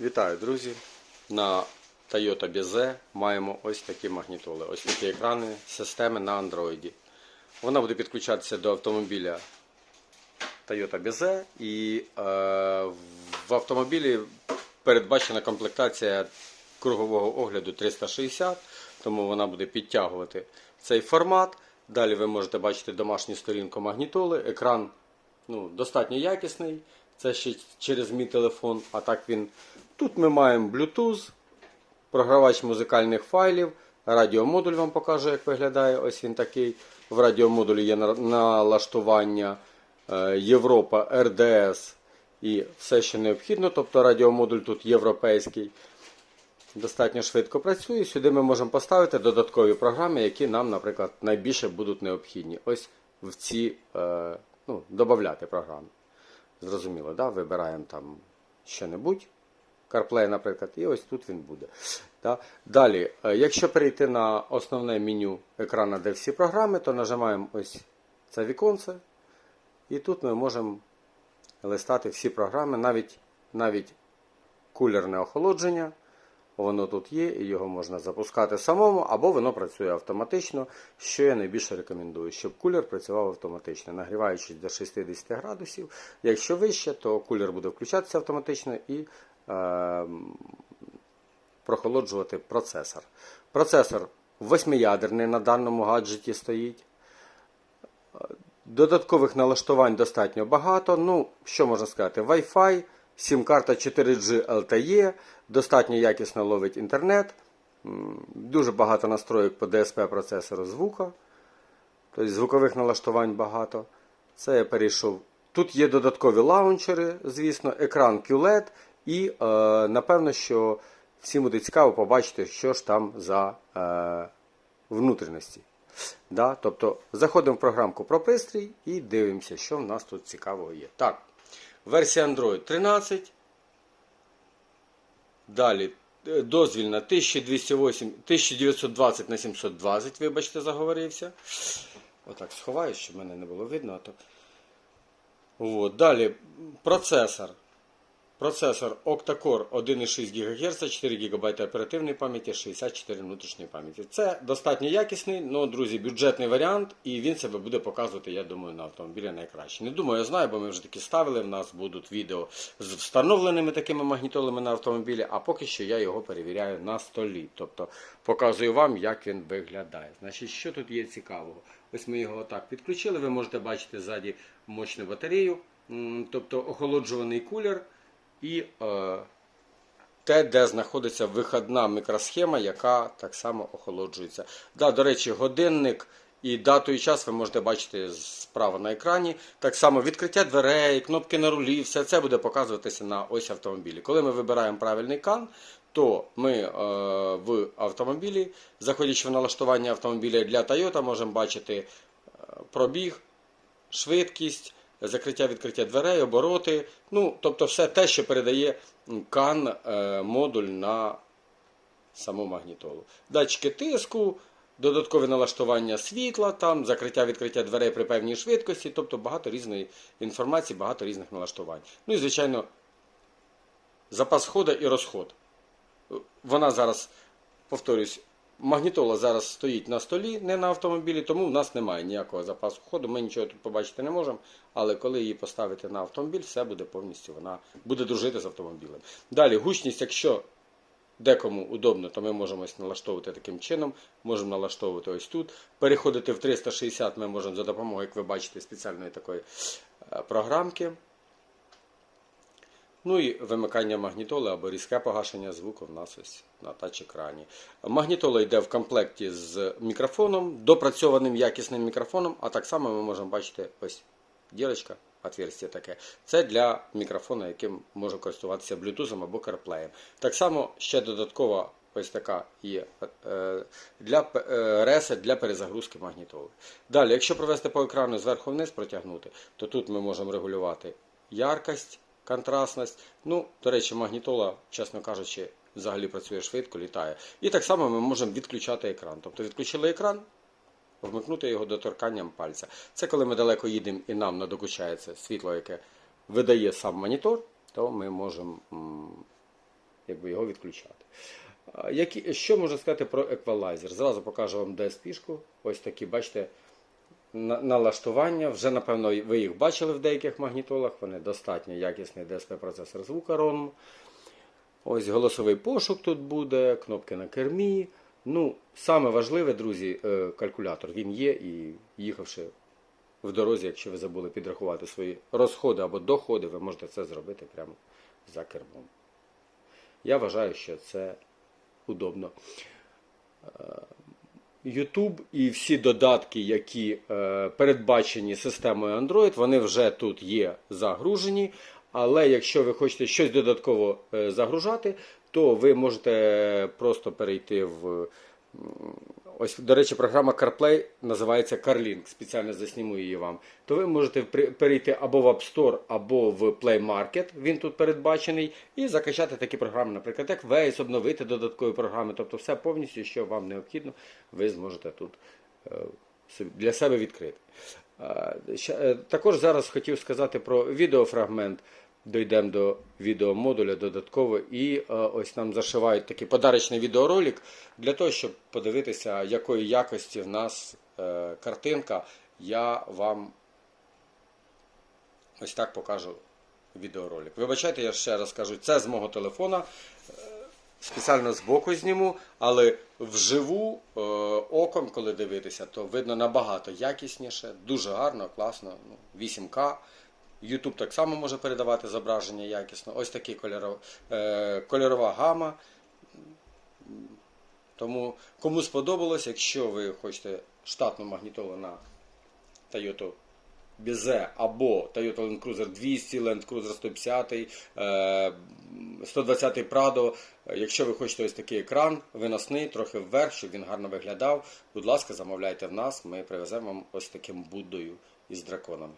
Вітаю, друзі! На Toyota BZ маємо ось такі магнітоли, ось такі екрани системи на Android. Вона буде підключатися до автомобіля Toyota BZ і е, в автомобілі передбачена комплектація кругового огляду 360, тому вона буде підтягувати цей формат. Далі ви можете бачити домашню сторінку магнітоли. Екран ну, достатньо якісний. Це ще через мій телефон. А так він. Тут ми маємо Bluetooth, програвач музикальних файлів. Радіомодуль вам покажу, як виглядає. Ось він такий. В радіомодулі є налаштування е, Європа, РДС і все, що необхідно. Тобто радіомодуль тут європейський. Достатньо швидко працює. Сюди ми можемо поставити додаткові програми, які нам, наприклад, найбільше будуть необхідні. Ось в ці е, ну, додати програми. Зрозуміло, да? вибираємо там що-небудь. CarPlay, наприклад, і ось тут він буде. Да? Далі, е, якщо перейти на основне меню екрану, де всі програми, то нажимаємо ось це віконце. І тут ми можемо листати всі програми, навіть, навіть кулерне охолодження. Воно тут є, і його можна запускати самому, або воно працює автоматично, що я найбільше рекомендую, щоб кулер працював автоматично, нагріваючись до 60 градусів. Якщо вище, то кулер буде включатися автоматично і е, прохолоджувати процесор. Процесор восьмиядерний на даному гаджеті стоїть. Додаткових налаштувань достатньо багато. Ну, що можна сказати? Wi-Fi, сім-карта 4G LTE, достатньо якісно ловить інтернет. Дуже багато настроїк по DSP процесору звука. Тобто звукових налаштувань багато. Це я перейшов. Тут є додаткові лаунчери, звісно, екран QLED, і е, напевно, що всім буде цікаво побачити, що ж там за е, внутрішності. Да? Тобто заходимо в програмку про пристрій і дивимося, що в нас тут цікавого є. Так, версія Android 13. Далі е, дозвільна 1208, 1920 на 720, вибачте, заговорився. Отак сховаю, щоб мене не було видно. От. Далі процесор. Процесор Octa-Core 1,6 ГГц, 4 ГБ оперативної пам'яті, 64 внутрішньої пам'яті. Це достатньо якісний, але, друзі, бюджетний варіант, і він себе буде показувати, я думаю, на автомобілі найкраще. Не думаю, я знаю, бо ми вже таки ставили. В нас будуть відео з встановленими такими магнітолами на автомобілі, а поки що я його перевіряю на столі. Тобто показую вам, як він виглядає. Значить, що тут є цікавого? Ось ми його отак підключили. Ви можете бачити ззаді мощну батарею, тобто охолоджуваний кулер і е, те, де знаходиться виходна мікросхема, яка так само охолоджується. Да, до речі, годинник і дату і час ви можете бачити справа на екрані. Так само відкриття дверей, кнопки на рулі, все це буде показуватися на ось автомобілі. Коли ми вибираємо правильний кан, то ми е, в автомобілі, заходячи в налаштування автомобіля для Toyota, можемо бачити е, пробіг, швидкість, закриття відкриття дверей, обороти. Ну, тобто все те, що передає кан е, модуль на саму магнітолу. Датчики тиску, додаткові налаштування світла, там, закриття відкриття дверей при певній швидкості, тобто багато різної інформації, багато різних налаштувань. Ну і, звичайно, запас ходу і розход. Вона зараз, повторюсь, магнітола зараз стоїть на столі, не на автомобілі, тому в нас немає ніякого запасу ходу. Ми нічого тут побачити не можемо. Але коли її поставити на автомобіль, все буде повністю вона буде дружити з автомобілем. Далі, гучність, якщо декому удобно, то ми можемо ось налаштовувати таким чином. Можемо налаштовувати ось тут. Переходити в 360 ми можемо за допомогою, як ви бачите, спеціальної такої е, програмки. Ну і вимикання магнітоли або різке погашення звуку в нас ось на тач-екрані. Магнітола йде в комплекті з мікрофоном, допрацьованим якісним мікрофоном, а так само ми можемо бачити ось дірочка, отверстие таке. Це для мікрофона, яким може користуватися Bluetooth або CarPlay. Так само ще додаткова ось така є е, для е, ресет для перезагрузки магнітоли. Далі, якщо провести по екрану зверху вниз протягнути, то тут ми можемо регулювати яркость, контрастність. Ну, до речі, магнітола, чесно кажучи, взагалі працює швидко, літає. І так само ми можемо відключати екран. Тобто відключили екран, вмикнути його доторканням пальця. Це коли ми далеко їдемо і нам надокучається світло, яке видає сам монітор, то ми можемо якби його відключати. Які, що можна сказати про еквалайзер? Зразу покажу вам DSP-шку. Ось такі, бачите, налаштування. Вже, напевно, ви їх бачили в деяких магнітолах. Вони достатньо якісний DSP-процесор звука ROM. Ось голосовий пошук тут буде, кнопки на кермі. Ну, саме важливе, друзі, е, калькулятор. Він є і їхавши в дорозі, якщо ви забули підрахувати свої розходи або доходи, ви можете це зробити прямо за кермом. Я вважаю, що це удобно. YouTube і всі додатки, які е, передбачені системою Android, вони вже тут є загружені. Але якщо ви хочете щось додатково е, загружати, то ви можете просто перейти в. Ось, до речі, програма CarPlay називається CarLink, спеціально засніму її вам. То ви можете перейти або в App Store, або в Play Market, він тут передбачений, і закачати такі програми, наприклад, як Waze, обновити додаткові програми. Тобто все повністю, що вам необхідно, ви зможете тут е, для себе відкрити. Е, Також зараз хотів сказати про відеофрагмент. Дійдемо до відеомодуля додатково, і е, ось нам зашивають такий подарочний відеоролик для того, щоб подивитися, якої якості в нас е, картинка. Я вам ось так покажу відеоролик. Вибачайте, я ще раз кажу, це з мого телефона. Е, Спеціально збоку зніму, але вживу е, оком, коли дивитися, то видно набагато якісніше, дуже гарно, класно. Ну, 8К. YouTube так само може передавати зображення якісно. Ось такі кольорова, е, кольорова гама. Тому кому сподобалось, якщо ви хочете штатну магнітолу на Toyota Бізе або Toyota Land Cruiser 200, Land Cruiser 150, е, 120 Prado. Е, Якщо ви хочете ось такий екран виносний, трохи вверх, щоб він гарно виглядав, будь ласка, замовляйте в нас, ми привеземо вам ось таким Буддою із драконами.